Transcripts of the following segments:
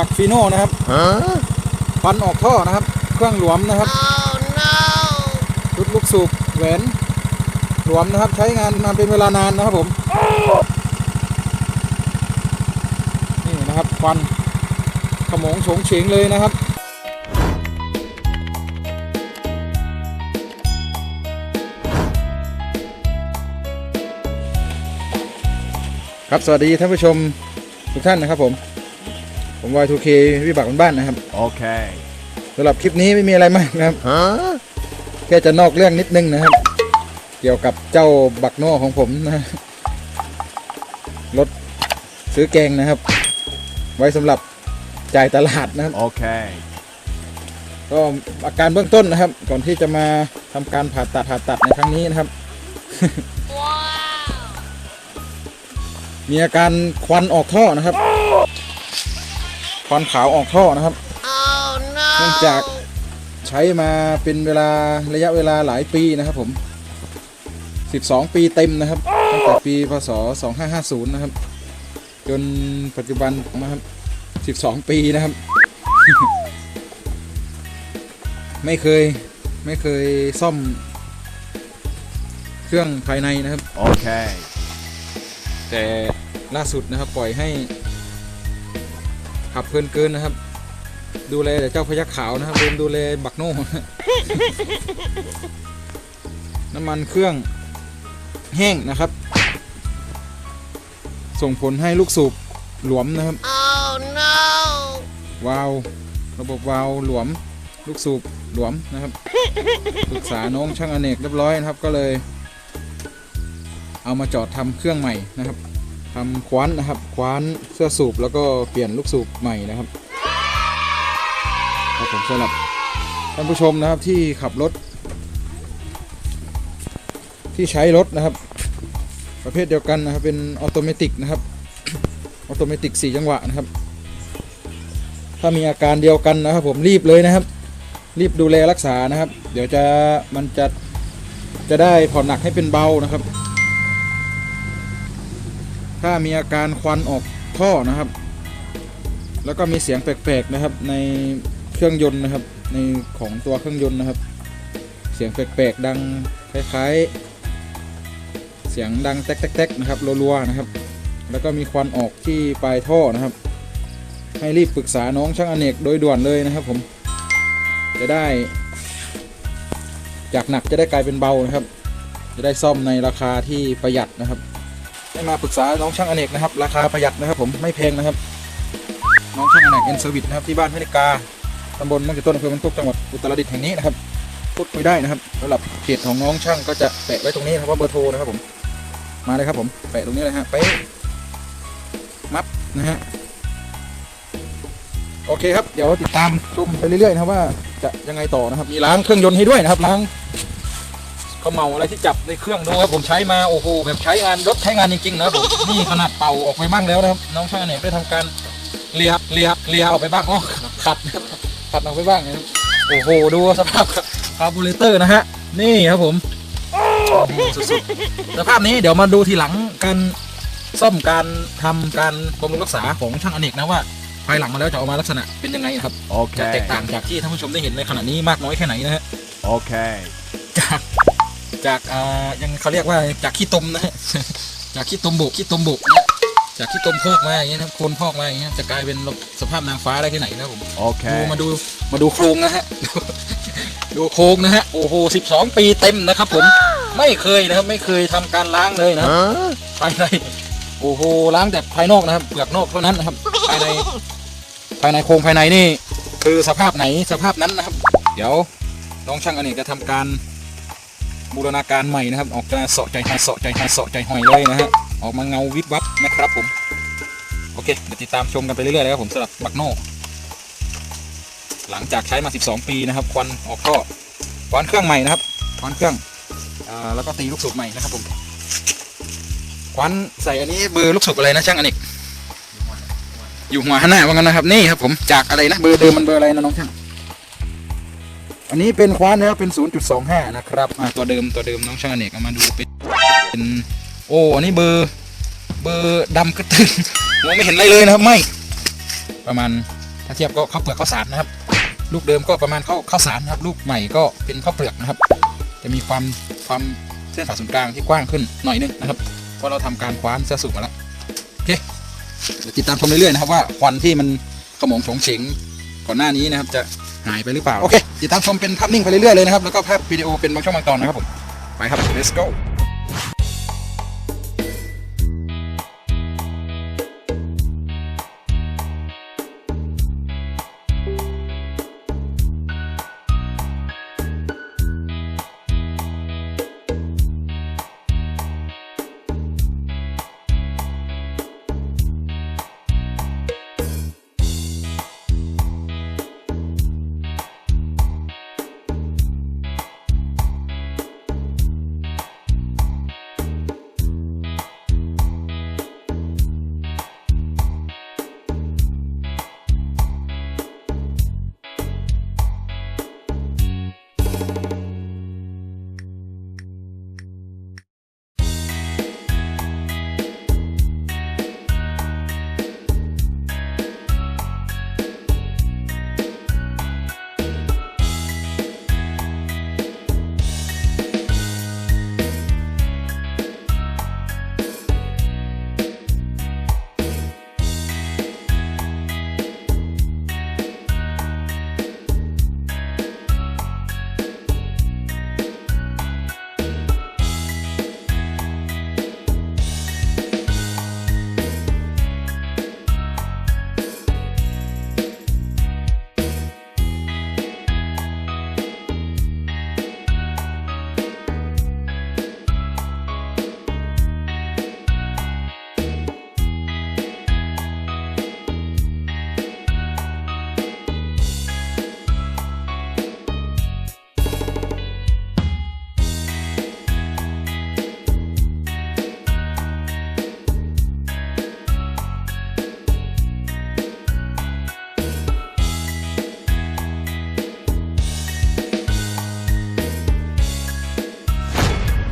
ปักฟีโน่นะครับควันออกท่อนะครับ เครื่องหลวมนะครับชุดลูกสูบแหวนหลวมนะครับ ใช้งานมาเป็นเวลานานนะครับผม นี่นะครับควันขโมงโฉงเฉงเลยนะครับครับสวัสดีท่านผู้ชมทุกท่านนะครับผม ผม Y2K วิบักบ้านๆนะครับ Okay. สำหรับคลิปนี้ไม่มีอะไรมากนะครับแค่จะนอกเรื่องนิดนึงนะครับ เกี่ยวกับเจ้าบักโน่ของผมนะฮะรถซื้อแกงนะครับ ไว้สำหรับจ่ายตลาดนะครับ Okay. ก็อาการเบื้องต้นนะครับ ก่อนที่จะมาทำการผ่าตัดผ่าตัดในครั้งนี้นะครับ มีอาการควันออกท่อนะครับ ควันขาวออกท่อนะครับเนื่องจากใช้มาเป็นเวลาระยะเวลาหลายปีนะครับผม 12 ปีเต็มนะครับตั้งแต่ปีพศ 2550 นะครับ จนปัจจุบันนะครับ 12 ปีนะครับ ไม่เคยไม่เคยซ่อมเครื่องภายในนะครับ Okay. แต่ล่าสุดนะครับปล่อยให้ ขับเพลินเกินนะครับ ดูแลแต่เจ้าพยักขาวนะครับลืมดูแลบักโน่น้ำมันเครื่องแห้งนะครับ ส่งผลให้ลูกสูบหลวมนะครับวาล์วระบบวาล์วหลวม ลูกสูบหลวมนะครับปรึกษาน้องช่างอเนกเรียบร้อยนะครับก็เลย เอามาจอดทำเครื่องใหม่นะครับ ทำคว้านนะครับคว้านเสื้อสูบแล้วก็เปลี่ยนลูกสูบใหม่นะครับครับผมสำหรับท่านผู้ชมนะครับที่ขับรถ ที่ใช้รถนะครับ ประเภทเดียวกันนะครับเป็นออโตเมติกนะครับออโตเมติก4จังหวะนะครับ ถ้ามีอาการเดียวกันนะครับ ผมรีบเลยนะครับ รีบดูแลรักษานะครับ เดี๋ยวจะมันจะจะได้ผ่อนหนักให้เป็นเบานะครับ ถ้ามีอาการควันออกท่อนะครับ แล้วก็มีเสียงแปลกๆนะครับ ในเครื่องยนต์นะครับ ในของตัวเครื่องยนต์นะครับ เสียงแปลกๆดังคล้ายๆ เสียงดังแต๊กๆๆนะครับรัวๆนะครับ แล้วก็มีควันออกที่ปลายท่อนะครับ ให้รีบปรึกษาน้องช่างอเนกโดยด่วนเลยนะครับ ผม จะได้ จากหนักจะได้กลายเป็นเบานะครับ จะได้ซ่อมในราคาที่ประหยัดนะครับ ให้มาปรึกษาน้องช่างอเนกนะครับ ราคาประหยัดนะครับ ผมไม่แพงนะครับ น้องช่างอเนกเอ็นเซอร์วิสนะครับที่บ้านพิกาตำบลมังกรต้นอำเภอมันทุกจังหวัดอุตรดิตถ์แห่งนี้นะครับพูดคุยได้นะครับสำหรับเพจของน้องช่างก็จะแปะไว้ตรงนี้นะครับว่าเบอร์โทรนะครับผมมาเลยครับผมแปะตรงนี้เลยฮะไปมับนะฮะโอเคครับ เดี๋ยวติดตามชมไปเรื่อยๆนะครับว่าจะยังไงต่อนะครับ มีล้างเครื่องยนต์ให้ด้วยนะครับล้าง เขาเมาอะไรที่จับในเครื่องดูครับผมใช้มาโอ้โหแบบใช้งานรถใช้งานจริงๆนะครับผมนี่ขนาดเป่าออกไปบ้างแล้วนะครับน้องช่างเนี่ยได้ทำการเลียเลียเลียออกไปบ้างอ๋อขัดนะครับขัดออกไปบ้างนะครับโอ้โหดูสภาพคาร์บูเรเตอร์นะฮะนี่ครับผมโอ้โหสุดๆสภาพนี้เดี๋ยวมาดูทีหลังการซ่อมการทำการบำรุงรักษาของช่างอเนกนะว่าภายหลังมาแล้วจะออกมาลักษณะเป็นยังไงครับ จะแต Okay. กต่างจากที่ท่านผู้ชมได้เห็นในขณะนี้มากน้อยแค่ไหนนะฮะ Okay. จาก จากอ่ายังเขาเรียกว่าจากขี้ตมนะฮะจากขี้ตมบุขี้ตมบุนะจากขี้ตมพอกมาอย่างเงี้ยนะครับโคนพอกมาอย่างเงี้ยจะกลายเป็นสภาพนางฟ้าได้ที่ไหนนะครับผมดู Okay. มาดูมาดูโครงนะฮะดูโครงนะฮะโอ้โห12ปีเต็มนะครับ ผมไม่เคยนะครับไม่เคยทำการล้างเลยนะครับ Huh? ภายในโอ้โหล้างแต่ภายนอกนะครับเปลือกนอกเท่านั้นนะครับ ภายใน ภายในโครงภายในนี่ คือสภาพไหนสภาพนั้นนะครับ เดี๋ยวน้องช่างอเนกจะทำการ บูรณาการใหม่นะครับ ออกจะเสาะใจหายเสาะใจหายเสาะใจหอยเลยนะฮะออกมาเงาวิบวับนะครับผม โอเคเดี๋ยวติดตามชมกันไปเรื่อยๆเลยครับผมสำหรับบักโน่หลังจากใช้มา 12 ปีนะครับ ควันออกท่อควันเครื่องใหม่นะครับควันเครื่องอแล้วก็ตีลูกสูบใหม่นะครับผมควันใส่อันนี้เบอร์ลูกสูบอะไรนะช่างอเนกอยู่หัวหน้าว่างั้นนะครับ นี่ครับผมจากอะไรนะเบอร์เดิมมันเบอร์อะไรนะน้องช่าง อันนี้เป็นคว้านนะครับเป็น 0.25 นะครับตัวเดิมตัวเดิมน้องช่างอเนกเอามาดูเป็นเป็นโอ้อันนี้เบอร์เบอร์ดำกระตึงมองไม่เห็นอะไรเลยนะครับไม่ ประมาณถ้าเทียบก็ข้าวเปลือกข้าวสารนะครับ ลูกเดิมก็ประมาณข้าวข้าวสารนะครับ ลูกใหม่ก็เป็นข้าวเปลือกนะครับ จะมีความความเส้นผ่าศูนย์กลางที่กว้างขึ้นหน่อยนึงนะครับเพราะเราทำการคว้านเสื้อสูงมาแล้วโอเคเดี๋ยวติดตามชมเรื่อยๆนะครับว่าควันที่มันขมงโฉงเฉงก่อนหน้านี้นะครับจะ หายไปหรือเปล่า โอเคติดตามชมเป็นภาพนิ่งไปเรื่อยๆเลยนะครับ แล้วก็ภาพวิดีโอเป็นบางช่วงบางตอนนะครับผม ไปครับ let's go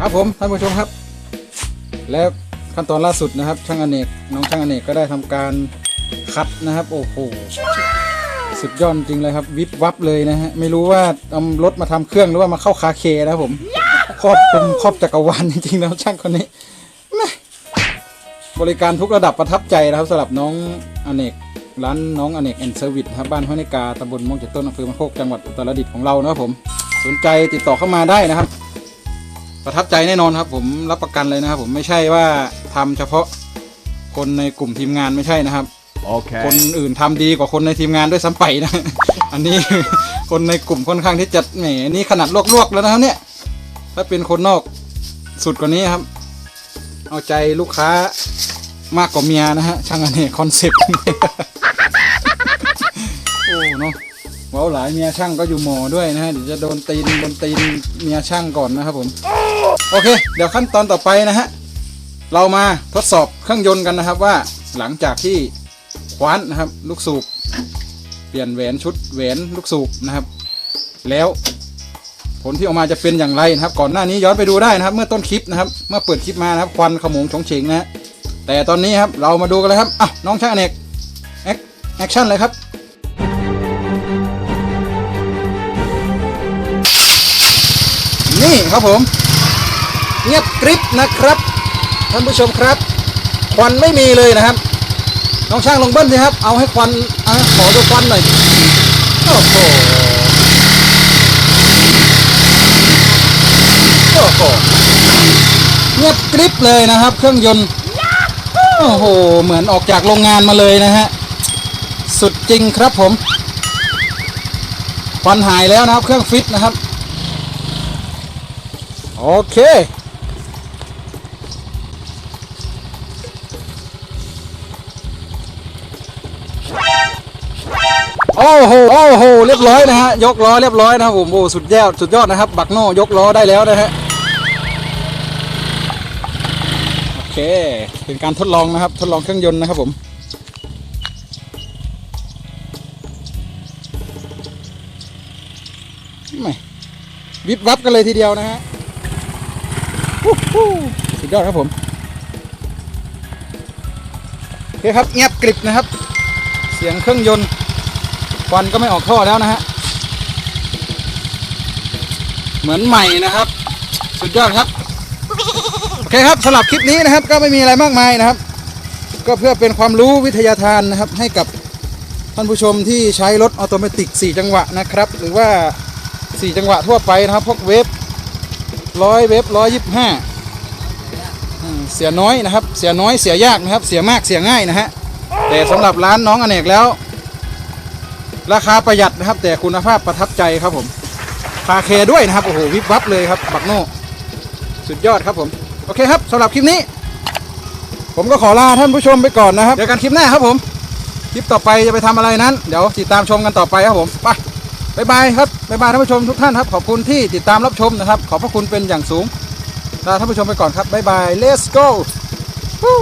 ครับผมท่านผู้ชมครับ และขั้นตอนล่าสุดนะครับ ช่างอเนกน้องช่างอเนกก็ได้ทำการคัดนะครับ โอ้โหสุดยอดจริงเลยครับ วิบวับเลยนะฮะไม่รู้ว่าเอารถมาทำเครื่องหรือว่ามาเข้าคาเคนะครับผมครอบคลุมครอบจักรวาลจริงๆแล้วช่างคนนี้บริการทุกระดับประทับใจนะครับสำหรับน้องอเนกร้านน้องอเนกแอนเซอร์วิสครับบ้านห้วยนกาตำบลม่วงเจ็ดต้นอำเภอมะโคกจังหวัดอุตรดิตถ์ของเรานะครับผม สนใจติดต่อเข้ามาได้นะครับ ประทับใจแน่นอนครับ ผมรับประกันเลยนะครับ ผมไม่ใช่ว่าทำเฉพาะคนในกลุ่มทีมงานไม่ใช่นะครับ Okay. คนอื่นทำดีกว่าคนในทีมงานด้วยซ้ำไปนะ อันนี้คนในกลุ่มค่อนข้างที่จะแหมนี่ขนาดลวกๆแล้วนะครับเนี่ย ถ้าเป็นคนนอกสุดกว่านี้ครับ เอาใจลูกค้ามากกว่าเมียนะฮะช่างอันนี้คอนเซ็ปต์โอ้เนาะเว้าหลายเมียช่างก็อยู่หมอด้วยนะฮะเดี๋ยวจะโดนตีนโดนตีนเมียช่างก่อนนะครับผม โอเค เดี๋ยวขั้นตอนต่อไปนะฮะ เรามาทดสอบเครื่องยนต์กันนะครับว่าหลังจากที่คว้านนะครับลูกสูบเปลี่ยนแหวนชุดแหวนลูกสูบนะครับ แล้วผลที่ออกมาจะเป็นอย่างไรนะครับ ก่อนหน้านี้ย้อนไปดูได้นะครับ เมื่อต้นคลิปนะครับ เมื่อเปิดคลิปมานะครับควันขโมงชงเฉงนะแต่ตอนนี้ครับเรามาดูกันเลยครับอ้าวน้องช่างอเนกแอคแอคชั่นเลยครับนี่ครับผม เงียบกริบนะครับท่านผู้ชมครับ ควันไม่มีเลยนะครับน้องช่างลงเบิ้ลสิครับ เอาให้ควันอขอดูควันหน่อยโอ้โหโอ้โหเงียบกริบเลยนะครับ เครื่องยนต์โอ้โห เหมือนออกจากโรงงานมาเลยนะฮะ สุดจริงครับผมควันหายแล้วนะครับ เครื่องฟิตนะครับ โอเค โอ้โหโอ้โหเรียบร้อยนะฮะยกล้อเรียบร้อยนะครับผมโอ้สุดยอดสุดยอดนะครับ บักโน่ยกล้อได้แล้วนะฮะโอเคเป็นการทดลองนะครับ ทดลองเครื่องยนต์นะครับผมไม่วิบวับกันเลยทีเดียวนะฮะสุดยอดครับผมโอเคครับเงียบกริบนะครับ เสียงเครื่องยนต์ ควันก็ไม่ออกท่อแล้วนะฮะ เหมือนใหม่นะครับ สุดยอดครับ โอเคครับสำหรับคลิปนี้นะครับ ก็ไม่มีอะไรมากมายนะครับ ก็เพื่อเป็นความรู้วิทยาทานนะครับ ให้กับท่านผู้ชมที่ใช้รถออโตเมติก 4 จังหวะนะครับ หรือว่า 4 จังหวะทั่วไปนะครับ พวกเวฟร้อยเวฟร้อยยี่สิบห้าเสียน้อยนะครับ เสียน้อยเสียยากนะครับ เสียมากเสียง่ายนะฮะแต่สำหรับร้านน้องอเนกแล้ว ราคาประหยัดนะครับ แต่คุณภาพประทับใจครับผมคาเคด้วยนะครับโอ้โหวิบวับเลยครับบักโน่สุดยอดครับผม โอเคครับสำหรับคลิปนี้ ผมก็ขอลาท่านผู้ชมไปก่อนนะครับเจอกันคลิปหน้าครับผม คลิปต่อไปจะไปทำอะไรนั้น เดี๋ยวติดตามชมกันต่อไปครับผมไปบายบายครับบายบายท่านผู้ชมทุกท่านครับ ขอบคุณที่ติดตามรับชมนะครับ ขอบพระคุณเป็นอย่างสูงลาท่านผู้ชมไปก่อนครับบายบาย let's go Woo